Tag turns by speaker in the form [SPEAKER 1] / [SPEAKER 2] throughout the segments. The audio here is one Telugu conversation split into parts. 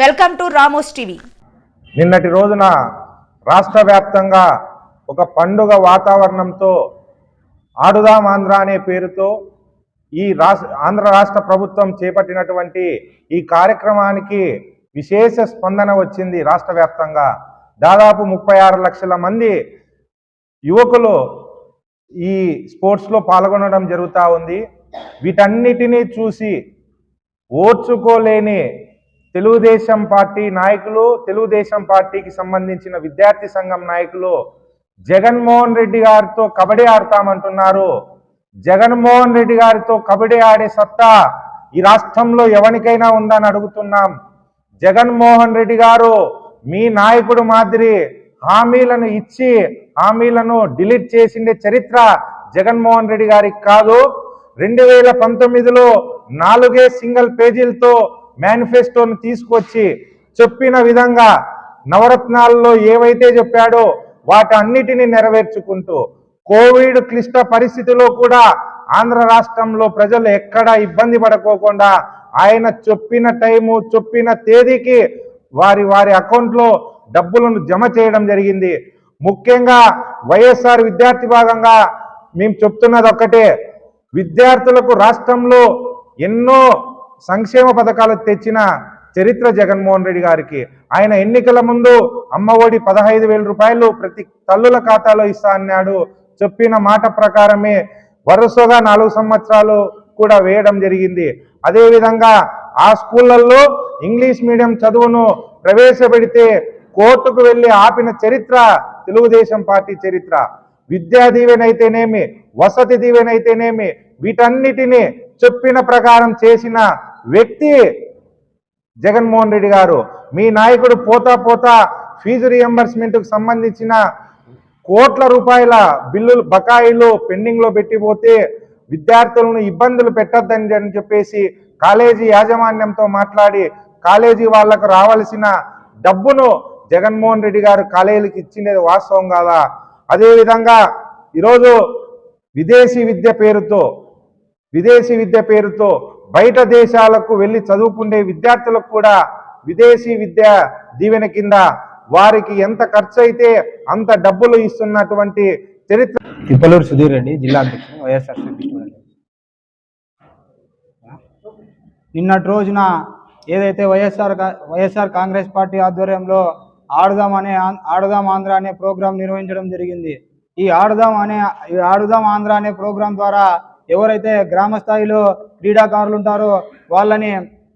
[SPEAKER 1] Welcome to Ramos TV.
[SPEAKER 2] నిన్నటి రోజున రాష్ట్ర వ్యాప్తంగా ఒక పండుగ వాతావరణంతో ఆడుదాం ఆంధ్ర అనే పేరుతో ఈ రాష్ట్ర ఆంధ్ర రాష్ట్ర ప్రభుత్వం చేపట్టినటువంటి ఈ కార్యక్రమానికి విశేష స్పందన వచ్చింది రాష్ట్ర వ్యాప్తంగా. దాదాపు ముప్పై ఆరు లక్షల మంది యువకులు ఈ స్పోర్ట్స్లో పాల్గొనడం జరుగుతూ ఉంది. వీటన్నిటినీ చూసి ఓర్చుకోలేని తెలుగుదేశం పార్టీ నాయకులు తెలుగుదేశం పార్టీకి సంబంధించిన విద్యార్థి సంఘం నాయకులు జగన్మోహన్ రెడ్డి గారితో కబడ్డీ ఆడతామంటున్నారు. జగన్మోహన్ రెడ్డి గారితో కబడ్డీ ఆడే సత్తా ఈ రాష్ట్రంలో ఎవరికైనా ఉందని అడుగుతున్నాం. జగన్మోహన్ రెడ్డి గారు మీ నాయకుడు మాదిరి హామీలను ఇచ్చి హామీలను డిలీట్ చేసిండే చరిత్ర జగన్మోహన్ రెడ్డి గారికి కాదు. రెండు వేల పంతొమ్మిదిలో నాలుగే సింగిల్ పేజీలతో మేనిఫెస్టోను తీసుకొచ్చి చెప్పిన విధంగా నవరత్నాల్లో ఏవైతే చెప్పాడో వాటన్నిటిని నెరవేర్చుకుంటూ కోవిడ్ క్లిష్ట పరిస్థితిలో కూడా ఆంధ్ర రాష్ట్రంలో ప్రజలు ఎక్కడా ఇబ్బంది పడుకోకుండా ఆయన చెప్పిన టైము చెప్పిన తేదీకి వారి వారి అకౌంట్లో డబ్బులను జమ చేయడం జరిగింది. ముఖ్యంగా వైఎస్ఆర్ విద్యార్థి భాగంగా మేము చెప్తున్నది ఒక్కటే. విద్యార్థులకు రాష్ట్రంలో ఎన్నో సంక్షేమ పథకాలు తెచ్చిన చరిత్ర జగన్మోహన్ రెడ్డి గారికి. ఆయన ఎన్నికల ముందు అమ్మఒడి పదహైదు వేల రూపాయలు ప్రతి తల్లుల ఖాతాలో ఇస్తా అన్నాడు. చెప్పిన మాట ప్రకారమే వరుసగా నాలుగు సంవత్సరాలు కూడా వేయడం జరిగింది. అదేవిధంగా ఆ స్కూళ్ళల్లో ఇంగ్లీష్ మీడియం చదువును ప్రవేశపెడితే కోర్టుకు వెళ్ళి ఆపిన చరిత్ర తెలుగుదేశం పార్టీ చరిత్ర. విద్యా దీవెనైతేనేమి వసతి దీవెనైతేనేమి వీటన్నిటిని చెప్పిన ప్రకారం చేసిన వ్యక్తి జగన్మోహన్ రెడ్డి గారు మీ నాయకుడు పోతా పోతా ఫీజు రియంబర్స్మెంట్కు సంబంధించిన కోట్ల రూపాయల బిల్లులు బకాయిలు పెండింగ్లో పెట్టిపోతే విద్యార్థులను ఇబ్బందులు పెట్టద్దని అని చెప్పేసి కాలేజీ యాజమాన్యంతో మాట్లాడి కాలేజీ వాళ్ళకు రావాల్సిన డబ్బును జగన్మోహన్ రెడ్డి గారు కాలేజీలకు ఇచ్చినది వాస్తవం కాదా? అదేవిధంగా ఈరోజు విదేశీ విద్య పేరుతో విదేశీ విద్య పేరుతో బయట దేశాలకు వెళ్ళి చదువుకునే విద్యార్థులకు కూడా విదేశీ విద్య దీవెన కింద వారికి ఎంత ఖర్చు అయితే అంత డబ్బులు ఇస్తున్నటువంటి చరిత్ర
[SPEAKER 3] తిప్పలూరు సుధీర్ రెడ్డి జిల్లా అధ్యక్షుడు వైఎస్ఆర్సీపీ నిన్నటి రోజున ఏదైతే వైఎస్ఆర్ వైఎస్ఆర్ కాంగ్రెస్ పార్టీ ఆధ్వర్యంలో ఆడుదాం అనే ఆడుదాం ఆంధ్ర అనే ప్రోగ్రాం నిర్వహించడం జరిగింది. ఈ ఆడుదాం అనే ఈ ఆడుదాం ఆంధ్ర అనే ప్రోగ్రాం ద్వారా ఎవరైతే గ్రామ స్థాయిలో క్రీడాకారులు ఉంటారో వాళ్ళని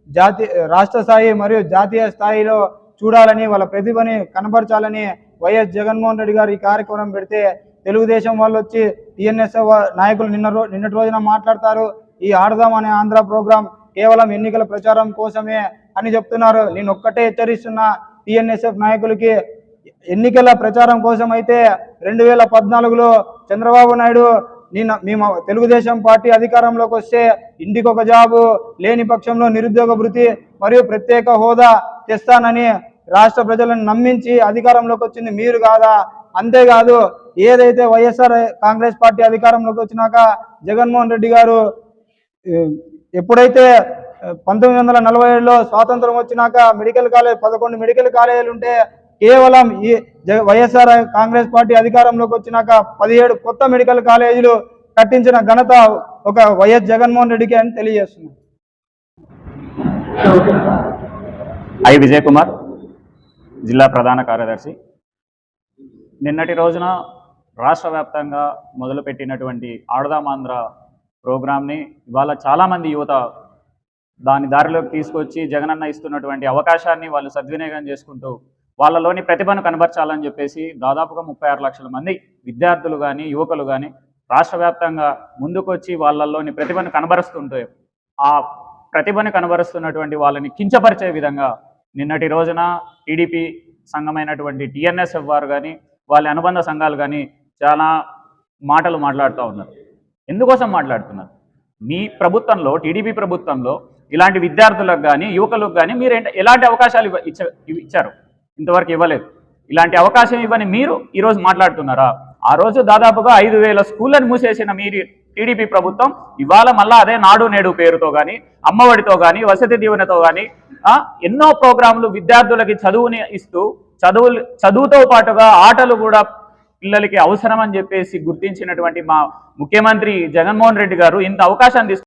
[SPEAKER 3] జాతీయ రాష్ట్ర స్థాయి మరియు జాతీయ స్థాయిలో చూడాలని వాళ్ళ ప్రతిభని కనబరచాలని వైఎస్ జగన్మోహన్ రెడ్డి గారు ఈ కార్యక్రమం పెడితే తెలుగుదేశం వాళ్ళు వచ్చి టిఎన్ఎస్ నాయకులు నిన్న రో నిన్నటి రోజున మాట్లాడతారు. ఈ ఆడదాం అనే ఆంధ్ర ప్రోగ్రాం కేవలం ఎన్నికల ప్రచారం కోసమే అని చెప్తున్నారు. నేను ఒక్కటే హెచ్చరిస్తున్నా టిఎన్ఎస్ఎఫ్ నాయకులకి. ఎన్నికల ప్రచారం కోసం అయితే రెండు వేల పద్నాలుగులో చంద్రబాబు నాయుడు నేను మేము తెలుగుదేశం పార్టీ అధికారంలోకి వస్తే ఇంటికి ఒక జాబు లేని పక్షంలో నిరుద్యోగ భృతి మరియు ప్రత్యేక హోదా తెస్తానని రాష్ట్ర ప్రజలను నమ్మించి అధికారంలోకి వచ్చింది మీరు కాదా? అంతేకాదు ఏదైతే వైఎస్ఆర్ కాంగ్రెస్ పార్టీ అధికారంలోకి వచ్చినాక జగన్మోహన్ రెడ్డి గారు ఎప్పుడైతే పంతొమ్మిది వందల నలభై ఏడులో స్వాతంత్రం వచ్చినాక మెడికల్ కాలేజ్ పదకొండు మెడికల్ కాలేజీలు ఉంటే కేవలం ఈ వైఎస్ఆర్ కాంగ్రెస్ పార్టీ అధికారంలోకి వచ్చినాక పదిహేడు కొత్త మెడికల్ కాలేజీలు కట్టించిన ఘనత ఒక వైఎస్ జగన్మోహన్ రెడ్డికి అని తెలియజేస్తున్నాను
[SPEAKER 4] ఐ విజయ్ కుమార్ జిల్లా ప్రధాన కార్యదర్శి. నిన్నటి రోజున రాష్ట్ర వ్యాప్తంగా మొదలుపెట్టినటువంటి ఆడదామాంధ్ర ప్రోగ్రామ్ని ఇవాళ చాలామంది యువత దాని దారిలోకి తీసుకొచ్చి జగనన్న ఇస్తున్నటువంటి అవకాశాన్ని వాళ్ళు సద్వినియోగం చేసుకుంటూ వాళ్ళలోని ప్రతిభను కనబరచాలని చెప్పేసి దాదాపుగా ముప్పై ఆరు లక్షల మంది విద్యార్థులు కానీ యువకులు కానీ రాష్ట్ర వ్యాప్తంగా ముందుకొచ్చి వాళ్ళలోని ప్రతిభను కనబరుస్తుంటే ఆ ప్రతిభను కనబరుస్తున్నటువంటి వాళ్ళని కించపరిచే విధంగా నిన్నటి రోజున టీడీపీ సంఘమైనటువంటి టిఎన్ఎస్ఎఫ్ వారు కానీ వాళ్ళ అనుబంధ సంఘాలు కానీ చాలా మాటలు మాట్లాడుతూ ఉన్నారు. ఎందుకోసం మాట్లాడుతున్నారు? మీ ప్రభుత్వంలో టీడీపీ ప్రభుత్వంలో ఇలాంటి విద్యార్థులకు కానీ యువకులకు కానీ మీరు ఎలాంటి అవకాశాలు ఇవ్వ ఇచ్చ ఇచ్చారు? ఇంతవరకు ఇవ్వలేదు. ఇలాంటి అవకాశం ఇవ్వని మీరు ఈరోజు మాట్లాడుతున్నారా? ఆ రోజు దాదాపుగా ఐదు వేల స్కూళ్ళను మూసేసిన మీరు టీడీపీ ప్రభుత్వం ఇవాళ మళ్ళా అదే నాడు నేడు పేరుతో కానీ అమ్మఒడితో కానీ వసతి దీవెనతో కానీ ఎన్నో ప్రోగ్రాంలు విద్యార్థులకి చదువుని ఇస్తూ చదువు చదువుతో పాటుగా ఆటలు కూడా పిల్లలకి అవసరం అని చెప్పేసి గుర్తించినటువంటి మా ముఖ్యమంత్రి జగన్మోహన్ రెడ్డి గారు ఇంత అవకాశాన్ని